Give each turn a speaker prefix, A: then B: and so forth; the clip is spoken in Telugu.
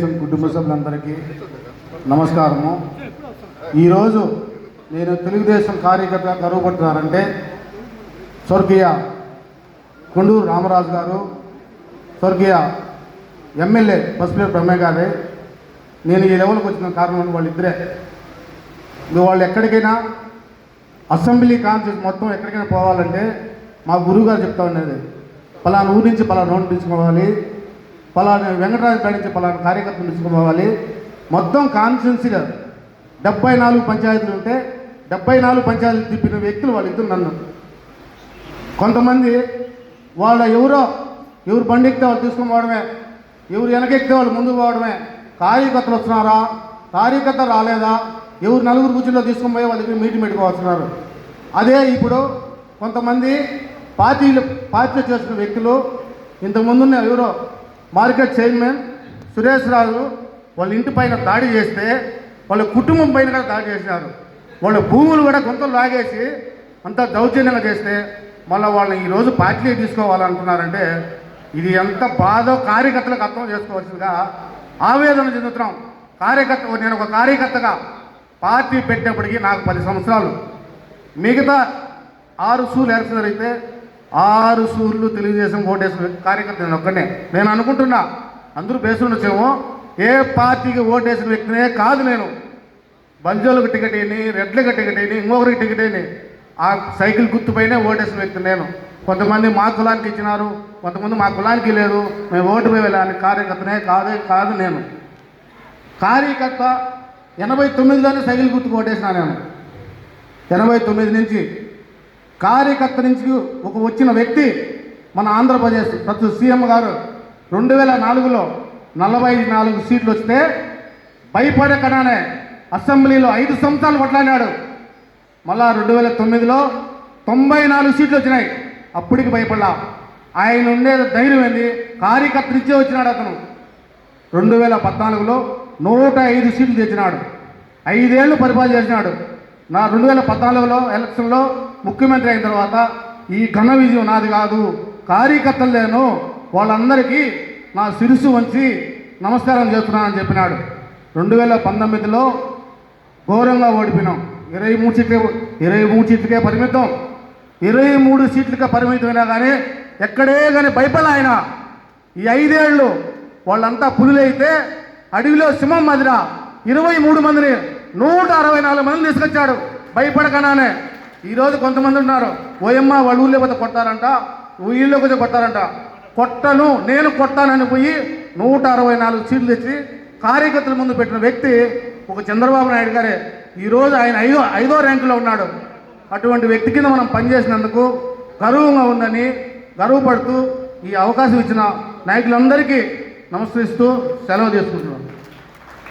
A: కుటుంబ సభ్యులందరికీ నమస్కారము. ఈరోజు నేను తెలుగుదేశం కార్యకర్త గర్వపడుతున్నారంటే స్వర్గీయ కొండూరు రామరాజు గారు స్వర్గీయ ఎమ్మెల్యే పసుపు బ్రహ్మయ్య గారే. నేను ఈ లెవెల్కి వచ్చిన కారణం వాళ్ళిద్దరే. వాళ్ళు ఎక్కడికైనా అసెంబ్లీ కాన్ఫరెన్స్ మొత్తం ఎక్కడికైనా పోవాలంటే మా గురువు గారు చెప్తా ఉండేది పలానా ఊరి నుంచి పలానా నోటు తీసుకోవాలి పలానా వెంకటరాజు నుంచి పలానా కార్యకర్తలు తీసుకోవాలి మొత్తం కాన్స్టిట్యున్సీగా డెబ్బై నాలుగు పంచాయతీలు ఉంటే డెబ్బై నాలుగు పంచాయతీలు తిప్పిన వ్యక్తులు వాళ్ళిద్దరు నన్ను. కొంతమంది వాళ్ళ ఎవరో ఎవరు బండి ఎక్కితే వాళ్ళు తీసుకొని పోవడమే ఎవరు వెనకెక్కితే వాళ్ళు ముందుకు పోవడమే కార్యకర్తలు వస్తున్నారా కార్యకర్త రాలేదా ఎవరు నలుగురు కూర్చుల్లో తీసుకుని పోయి వాళ్ళ దగ్గర మీటింగ్ పెట్టుకోవస్తున్నారు అదే ఇప్పుడు కొంతమంది పార్టీలు పార్టీలు చేసిన వ్యక్తులు ఇంతకుముందున్న ఎవరో మార్కెట్ చైర్మన్ సురేష్ రాజు వాళ్ళ ఇంటి పైన దాడి చేస్తే వాళ్ళ కుటుంబం పైన కూడా దాడి చేసినారు వాళ్ళ భూములు కూడా కొంత లాగేసి అంత దౌర్జన్యంగా చేస్తే మళ్ళీ వాళ్ళని ఈరోజు పార్టీ తీసుకోవాలంటున్నారంటే ఇది ఎంత బాధో కార్యకర్తలకు అర్థం చేసుకోవాల్సిందిగా ఆవేదన చెందుతున్నాం. కార్యకర్త నేను ఒక కార్యకర్తగా పార్టీ పెట్టినప్పటికీ నాకు పది సంవత్సరాలు. మిగతా ఆరు సూలు ఎలక్షన్ జరిగితే ఆరు సూర్లు తెలుగుదేశం ఓటేసిన కార్యకర్త నేను ఒక్కనే నేను అనుకుంటున్నా అందరూ బేసుండొచ్చేమో ఏ పార్టీకి ఓటేసిన వ్యక్తినే కాదు నేను. బంజోలకు టికెట్ వేయని రెడ్లకి టికెట్ వేయని ఇంకొకరికి టికెట్ అయినాయి ఆ సైకిల్ గుర్తుపైనే ఓటేసిన వ్యక్తి నేను. కొంతమంది మా కులానికి ఇచ్చినారు కొంతమంది మా కులానికి లేదు. మేము ఓటు వెళ్ళాలని కార్యకర్తనే కాదే కాదు నేను. కార్యకర్త ఎనభై తొమ్మిదిలోనే సైకిల్ గుర్తుకు ఓటేసిన నేను. ఎనభై తొమ్మిది నుంచి కార్యకర్త నుంచి ఒక వచ్చిన వ్యక్తి మన ఆంధ్రప్రదేశ్ ప్రతి సీఎం గారు రెండు వేల నాలుగులో నలభై నాలుగు సీట్లు వస్తే భయపడకడానే అసెంబ్లీలో ఐదు సంవత్సరాలు కొట్లాడినాడు. మళ్ళా రెండు వేల తొమ్మిదిలో తొంభై నాలుగు సీట్లు వచ్చినాయి. అప్పటికి భయపడలా ఆయన ఉండే ధైర్యం ఏంది? కార్యకర్త నుంచే వచ్చినాడు అతను. రెండు వేల పద్నాలుగులో నూట ఐదు సీట్లు తెచ్చినాడు. ఐదేళ్ళు పరిపాలన చేసినాడు. నా రెండు వేల పద్నాలుగులో ఎలక్షన్లో ముఖ్యమంత్రి అయిన తర్వాత ఈ ఘన విజయం నాది కాదు. కార్యకర్తలు లేను. వాళ్ళందరికీ నా శిరుసు వంచి నమస్కారం చేస్తున్నానని చెప్పినాడు. రెండు వేల పంతొమ్మిదిలో ఘోరంగా ఓడిపోయినాం. ఇరవై మూడు సీట్లే ఇరవై మూడు సీట్లకే పరిమితం. ఇరవై మూడు సీట్లకే పరిమితమైనా కానీ ఎక్కడే కానీ భయపడ ఆయన. ఈ ఐదేళ్ళు వాళ్ళంతా పులులైతే అడవిలో సింహం మదిన ఇరవై మూడు మందిని నూట అరవై నాలుగు మందిని తీసుకొచ్చాడు. భయపడకనానే. ఈరోజు కొంతమంది ఉన్నారు. ఓయమ్మ వాళ్ళ ఊళ్ళో పోతే కొట్టారంట ఊళ్ళో కొంచెం కొట్టారంట కొట్టను నేను కొట్టానని పోయి నూట అరవై నాలుగు సీట్లు తెచ్చి కార్యకర్తల ముందు పెట్టిన వ్యక్తి ఒక చంద్రబాబు నాయుడు గారే. ఈరోజు ఆయన ఐదో ఐదో ర్యాంకులో ఉన్నాడు. అటువంటి వ్యక్తి కింద మనం పనిచేసినందుకు గర్వంగా ఉందని గర్వపడుతూ ఈ అవకాశం ఇచ్చిన నాయకులందరికీ నమస్కరిస్తూ సెలవు తీసుకుంటున్నాను